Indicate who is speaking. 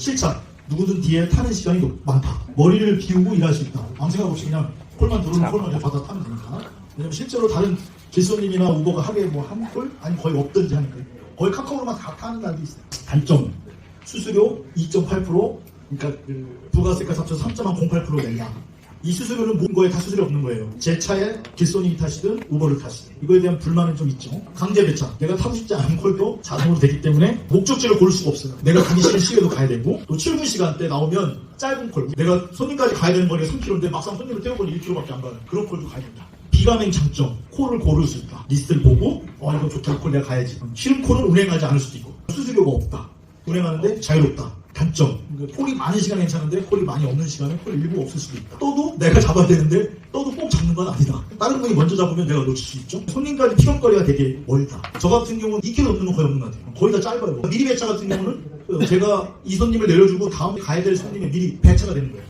Speaker 1: 실착. 누구든 뒤에 타는 시간이 높- 많다. 머리를 비우고 일할 수 있다. 아무 생각 없이 그냥 콜만 들어오면 콜만 그냥 받아 타면 되니까. 왜냐면 실제로 다른 길손님이나 우버가 하게 뭐한 콜? 아니 거의 없든지 하니까. 거의 카카오로만 다 타는 날도 있어요. 단점. 수수료 2.8% 그러니까 그 부가세까지 합쳐서 3.08% 낸다. 이 수수료는 모든 거에 다 수수료 없는 거예요. 제 차에 길손님이 타시든 우버를 타시든 이거에 대한 불만은 좀 있죠. 강제 배차. 내가 타고 싶지 않은 콜도 자동으로 되기 때문에 목적지를 고를 수가 없어요. 내가 가기 싫은 시에도 가야 되고 또 출근 시간대 나오면 짧은 콜. 내가 손님까지 가야 되는 거리가 3km인데 막상 손님을 태워보니 1km밖에 안 가요. 그런 콜도 가야 된다. 비가맹 장점. 콜을 고를 수 있다. 리스트를 보고 어 이거 좋다. 이콜 내가 가야지. 싫은 콜은 운행하지 않을 수도 있고 수수료가 없다. 운행하는데 자유롭다. 단점. 그러니까 콜이 많은 시간 괜찮은데 콜이 많이 없는 시간에 콜 일부 없을 수도 있다. 떠도 내가 잡아야 되는데 떠도 꼭 잡는 건 아니다. 다른 분이 먼저 잡으면 내가 놓칠 수 있죠. 손님까지 피감거리가 되게 멀다. 저 같은 경우는 2km 넘는 건 거의 없는 것 같아요. 거의 다 짧아요. 미리 배차 같은 경우는 제가 이 손님을 내려주고 다음에 가야 될 손님이 미리 배차가 되는 거예요.